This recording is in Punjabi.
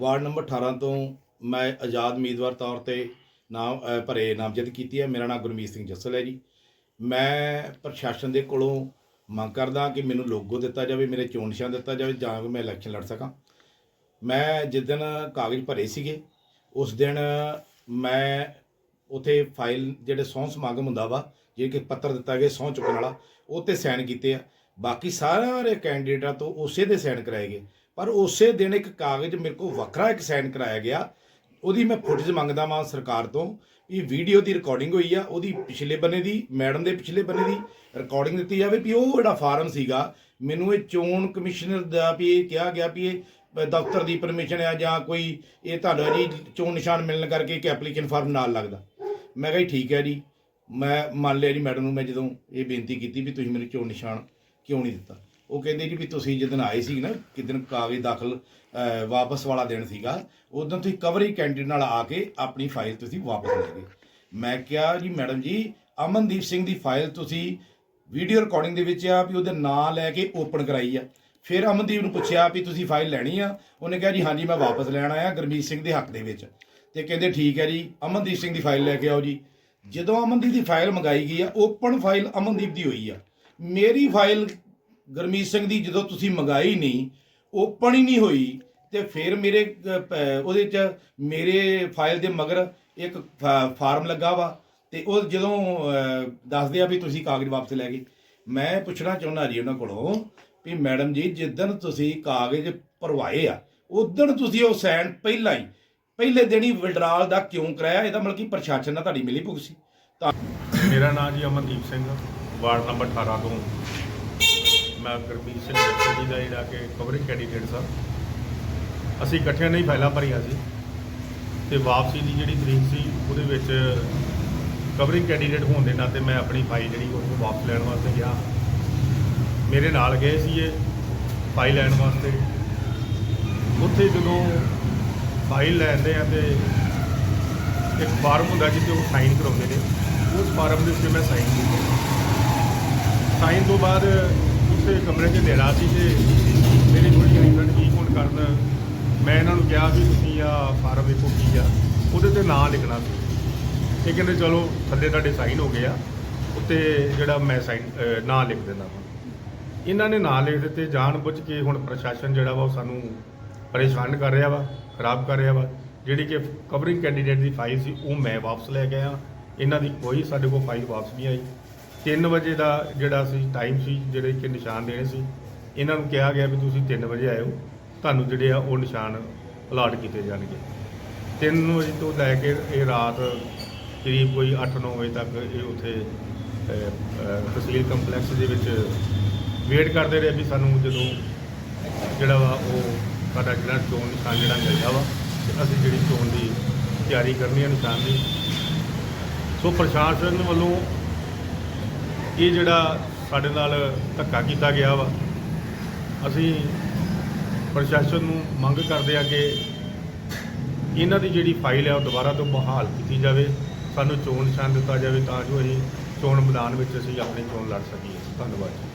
ਵਾਰਡ ਨੰਬਰ 18 ਤੋਂ ਮੈਂ ਆਜ਼ਾਦ ਉਮੀਦਵਾਰ ਤੌਰ ਤੇ ਨਾਮ ਭਰੇ ਨਾਮਜ਼ਦ ਕੀਤੀ ਹੈ। ਮੇਰਾ ਨਾਮ ਗੁਰਮੀਤ ਸਿੰਘ ਜੱਸਲ ਹੈ ਜੀ। ਮੈਂ ਪ੍ਰਸ਼ਾਸਨ ਦੇ ਕੋਲੋਂ ਮੰਗ ਕਰਦਾ ਕਿ ਮੈਨੂੰ ਲੋਗੋ ਦਿੱਤਾ ਜਾਵੇ, ਮੇਰੇ ਚੋਣ ਨਿਸ਼ਾਨ ਦਿੱਤਾ ਜਾਵੇ, ਜਾਂ ਮੈਂ ਇਲੈਕਸ਼ਨ ਲੜ ਸਕਾਂ। ਮੈਂ ਜਿਸ ਦਿਨ ਕਾਗਜ਼ ਭਰੇ ਸੀਗੇ, ਉਸ ਦਿਨ ਮੈਂ ਉਥੇ ਫਾਈਲ ਜਿਹੜੇ ਸਹੁੰ ਸਮਾਗਮ ਹੁੰਦਾ ਵਾ ਜਿਹੜੇ ਕਿ ਪੱਤਰ ਦਿੱਤਾ ਗਿਆ ਸਹੁੰ ਚੁੱਕਣ ਵਾਲਾ, ਉਹ ਤੇ ਸਾਈਨ ਕੀਤੇ ਆ। ਬਾਕੀ ਸਾਰੇ ਕੈਂਡੀਡੇਟਾਂ ਤੋਂ ਉਸੇ ਦੇ ਸਾਈਨ ਕਰਾਏ ਗਏ। ਪਰ ਉਸੇ ਦਿਨ ਇੱਕ ਕਾਗਜ਼ ਮੇਰੇ ਕੋਲ ਵੱਖਰਾ ਇੱਕ ਸਾਈਨ ਕਰਾਇਆ ਗਿਆ। ਉਹਦੀ ਮੈਂ ਫੁਟੇਜ ਮੰਗਦਾ ਵਾਂ ਸਰਕਾਰ ਤੋਂ। ਇਹ ਵੀਡੀਓ ਦੀ ਰਿਕਾਰਡਿੰਗ ਹੋਈ ਆ, ਉਹਦੀ ਪਿਛਲੇ ਬੰਨੇ ਦੀ, ਮੈਡਮ ਦੇ ਪਿਛਲੇ ਬੰਨੇ ਦੀ ਰਿਕਾਰਡਿੰਗ ਦਿੱਤੀ ਜਾਵੇ ਵੀ ਉਹ ਜਿਹੜਾ ਫਾਰਮ ਸੀਗਾ, ਮੈਨੂੰ ਇਹ ਚੋਣ ਕਮਿਸ਼ਨਰ ਦਾ ਵੀ ਇਹ ਕਿਹਾ ਗਿਆ ਵੀ ਇਹ ਦਫ਼ਤਰ ਦੀ ਪਰਮਿਸ਼ਨ ਆ ਜਾਂ ਕੋਈ ਇਹ ਤੁਹਾਨੂੰ ਜੀ ਚੋਣ ਨਿਸ਼ਾਨ ਮਿਲਣ ਕਰਕੇ ਇੱਕ ਐਪਲੀਕੇਸ਼ਨ ਫਾਰਮ ਨਾਲ ਲੱਗਦਾ। ਮੈਂ ਕਿਹਾ ਜੀ ਠੀਕ ਹੈ ਜੀ। ਮੈਂ ਮੰਨ ਲਿਆ ਜੀ ਮੈਡਮ ਨੂੰ ਮੈਂ ਜਦੋਂ ਇਹ ਬੇਨਤੀ ਕੀਤੀ ਵੀ ਤੁਸੀਂ ਮੈਨੂੰ ਚੋਣ ਨਿਸ਼ਾਨ ਕਿਉਂ ਨਹੀਂ ਦਿੱਤਾ। ਉਹ ਕਹਿੰਦੇ ਜੀ ਵੀ ਤੁਸੀਂ ਜਦੋਂ ਆਏ ਸੀ ਨਾ ਕਿਦਨ ਕਾਗਜ਼ ਦਾਖਲ ਵਾਪਸ ਵਾਲਾ ਦਿਨ ਸੀਗਾ, ਉਦੋਂ ਤੁਸੀਂ ਕਵਰੀ ਕੈਂਡੀਡੇਟ ਨਾਲ ਆ ਕੇ ਆਪਣੀ ਫਾਈਲ ਤੁਸੀਂ ਵਾਪਸ ਲੈ ਗਏ। ਮੈਂ ਕਿਹਾ ਜੀ, ਮੈਡਮ ਜੀ, ਅਮਨਦੀਪ ਸਿੰਘ ਦੀ ਫਾਈਲ ਤੁਸੀਂ ਵੀਡੀਓ ਰਿਕਾਰਡਿੰਗ ਦੇ ਵਿੱਚ ਆ ਵੀ ਉਹਦੇ ਨਾਂ ਲੈ ਕੇ ਓਪਨ ਕਰਾਈ ਆ। ਫਿਰ ਅਮਨਦੀਪ ਨੂੰ ਪੁੱਛਿਆ ਵੀ ਤੁਸੀਂ ਫਾਈਲ ਲੈਣੀ ਆ? ਉਹਨੇ ਕਿਹਾ ਜੀ, ਹਾਂਜੀ, ਮੈਂ ਵਾਪਸ ਲੈਣ ਆਇਆ ਗੁਰਮੀਤ ਸਿੰਘ ਦੇ ਹੱਕ ਦੇ ਵਿੱਚ। ਤੇ ਕਹਿੰਦੇ ਠੀਕ ਹੈ ਜੀ, ਅਮਨਦੀਪ ਸਿੰਘ ਦੀ ਫਾਈਲ ਲੈ ਕੇ ਆਓ ਜੀ। ਜਦੋਂ ਅਮਨਦੀਪ ਦੀ ਫਾਈਲ ਮੰਗਾਈ ਗਈ ਆ, ਓਪਨ ਫਾਈਲ ਅਮਨਦੀਪ ਦੀ ਹੋਈ ਆ। ਮੇਰੀ ਫਾਈਲ ਗੁਰਮੀਤ ਸਿੰਘ ਦੀ ਜਦੋਂ ਤੁਸੀਂ ਮੰਗਾਈ ਨਹੀਂ ਓਪਨ ਹੀ ਨਹੀਂ ਹੋਈ ਤੇ ਫਿਰ ਮੇਰੇ ਉਹਦੇ ਚ ਮੇਰੇ ਫਾਈਲ ਦੇ ਮਗਰ ਇੱਕ ਫਾਰਮ ਲੱਗਾ ਵਾ ਤੇ ਉਹ ਜਦੋਂ ਦੱਸਦੇ ਆ ਵੀ ਤੁਸੀਂ ਕਾਗਜ਼ ਵਾਪਸ ਲੈ ਗਏ। ਮੈਂ ਪੁੱਛਣਾ ਚਾਹੁੰਦਾ ਜੀ ਉਹਨਾਂ ਕੋਲੋਂ ਵੀ ਮੈਡਮ ਜੀ, ਜਿੱਦਣ ਤੁਸੀਂ ਕਾਗਜ਼ ਭਰਵਾਏ ਆ ਉਦੋਂ ਤੁਸੀਂ ਉਹ ਸਾਈਨ ਪਹਿਲਾਂ ਹੀ, ਪਹਿਲੇ ਦਿਨ ਹੀ ਵਿਡਰਾਲ ਦਾ ਕਿਉਂ ਕਰਾਇਆ? ਇਹਦਾ ਮਤਲਬ ਕਿ ਪ੍ਰਸ਼ਾਸਨ ਨਾਲ ਤੁਹਾਡੀ ਮਿਲੀ ਭੁਗਤ ਸੀ। ਤਾਂ ਮੇਰਾ ਨਾਮ ਜੀ ਅਮਨਦੀਪ ਸਿੰਘ, ਵਾਰਡ ਨੰਬਰ 18 ਤੋਂ। ਮੈਂ ਗੁਰਮੀਤ ਸਿੰਘ ਜੱਸੀ ਜੀ ਦਾ ਜਿਹੜਾ ਕਿ ਕਵਰਿੰਗ ਕੈਂਡੀਡੇਟ ਸਾਂ। ਅਸੀਂ ਇਕੱਠਿਆਂ ਨਹੀਂ ਫਾਈਲਾਂ ਭਰੀਆਂ ਸੀ ਤੇ ਵਾਪਸੀ ਦੀ ਜਿਹੜੀ ਤਰੀਕ ਸੀ, ਉਹਦੇ ਵਿੱਚ ਕਵਰਿੰਗ ਕੈਂਡੀਡੇਟ ਹੋਣ ਦੇ ਨਾਤੇ ਮੈਂ ਆਪਣੀ ਫਾਈਲ ਜਿਹੜੀ ਉਹਨੂੰ ਵਾਪਸ ਲੈਣ ਵਾਸਤੇ ਗਿਆ। ਮੇਰੇ ਨਾਲ ਗਏ ਸੀ ਇਹ ਫਾਈਲ ਲੈਣ ਵਾਸਤੇ। ਉੱਥੇ ਜਦੋਂ ਫਾਈਲ ਲੈਂਦੇ ਆ ਤੇ ਇੱਕ ਫਾਰਮ ਹੁੰਦਾ ਜਿੱਥੇ ਉਹ ਸਾਈਨ ਕਰਾਉਂਦੇ ਨੇ, ਉਸ ਫਾਰਮ ਦੇ ਉੱਤੇ ਮੈਂ ਸਾਈਨ ਕੀਤਾ। ਸਾਈਨ ਤੋਂ ਬਾਅਦ ਕਮਰੇ 'ਚ ਦੇਣਾ ਸੀ ਤੇ ਮੇਰੀ ਥੋੜੀ ਆਈਡੈਂਟ ਠੀਕ ਹੋਣ ਕਾਰਨ। ਮੈਂ ਇਹਨਾਂ ਨੂੰ ਕਿਹਾ ਵੀ ਤੁਸੀਂ ਆ ਫਾਰਮ ਵੇਖੋ ਕੀ ਆ। ਉਹਦੇ ਤੇ ਨਾਂ ਲਿਖਣਾ ਸੀ। ਇਹ ਕਹਿੰਦੇ ਚਲੋ ਥੱਲੇ ਤੁਹਾਡੇ ਸਾਈਨ ਹੋ ਗਏ ਆ। ਉੱਤੇ ਜਿਹੜਾ ਮੈਂ ਸਾਈਨ ਨਾਂ ਲਿਖ ਦਿੰਦਾ ਹਾਂ ਇਹਨਾਂ ਨੇ ਨਾਂ ਲਿਖ ਦਿੱਤੇ। ਜਾਣ ਬੁੱਝ ਕੇ ਹੁਣ ਪ੍ਰਸ਼ਾਸਨ ਜਿਹੜਾ ਵਾ ਉਹ ਸਾਨੂੰ ਪਰੇਸ਼ਾਨ ਕਰ ਰਿਹਾ ਵਾ, ਖਰਾਬ ਕਰ ਰਿਹਾ ਵਾ। ਜਿਹੜੀ ਕਿ ਕਵਰਿੰਗ ਕੈਂਡੀਡੇਟ ਦੀ ਫਾਈਲ ਸੀ, ਉਹ ਮੈਂ ਵਾਪਸ ਲੈ ਗਿਆ ਇਹਨਾਂ ਦੀ ਕੋਈ ਸਾਡੇ ਕੋਲ ਫਾਈਲ ਵਾਪਸ ਨਹੀਂ ਆਈ। 3 ਵਜੇ ਦਾ ਜਿਹੜਾ ਸੀ ਟਾਈਮ ਸੀ ਜਿਹੜੇ ਕਿ ਨਿਸ਼ਾਨ ਦੇਣੇ ਸੀ ਇਹਨਾਂ ਨੂੰ ਕਿਹਾ ਗਿਆ ਵੀ ਤੁਸੀਂ 3 ਵਜੇ ਆਇਓ ਤੁਹਾਨੂੰ ਜਿਹੜੇ ਆ ਉਹ ਨਿਸ਼ਾਨ ਅਲਾਟ ਕੀਤੇ ਜਾਣਗੇ। 3 ਵਜੇ ਤੋਂ ਲੈ ਕੇ ਇਹ ਰਾਤ ਕਰੀਬ ਕੋਈ 8-9 ਵਜੇ ਤੱਕ ਇਹ ਉੱਥੇ ਅਹ, ਤਹਿਸੀਲ ਕੰਪਲੈਕਸ ਦੇ ਵਿੱਚ ਵੇਟ ਕਰਦੇ ਰਹੇ ਵੀ ਸਾਨੂੰ ਜਦੋਂ ਜਿਹੜਾ ਵਾ ਉਹ ਸਾਡਾ ਜਿਹੜਾ ਚੋਣ ਨਿਸ਼ਾਨ ਜਿਹੜਾ ਮਿਲਦਾ ਵਾ ਤੇ ਅਸੀਂ ਜਿਹੜੀ ਚੋਣ ਦੀ ਤਿਆਰੀ ਕਰਨੀ ਹੈ ਨਿਸ਼ਾਨ ਦੀ। ਸੋ ਪ੍ਰਸ਼ਾਸਨ ਵੱਲੋਂ ਇਹ ਜਿਹੜਾ ਸਾਡੇ ਨਾਲ ਧੱਕਾ ਕੀਤਾ ਗਿਆ ਵਾ, ਅਸੀਂ ਪ੍ਰਸ਼ਾਸਨ ਨੂੰ ਮੰਗ ਕਰਦੇ ਆ ਕਿ ਇਹਨਾਂ ਦੀ ਜਿਹੜੀ ਫਾਈਲ ਹੈ ਉਹ ਦੁਬਾਰਾ ਤੋਂ ਬਹਾਲ ਕੀਤੀ ਜਾਵੇ, ਸਾਨੂੰ ਚੋਣ ਨਿਸ਼ਾਨ ਦਿੱਤਾ ਜਾਵੇ ਤਾਂ ਜੋ ਅਸੀਂ ਚੋਣ ਮੈਦਾਨ ਵਿੱਚ ਅਸੀਂ ਆਪਣੀ ਚੋਣ ਲੜ ਸਕੀਏ। ਧੰਨਵਾਦ ਜੀ।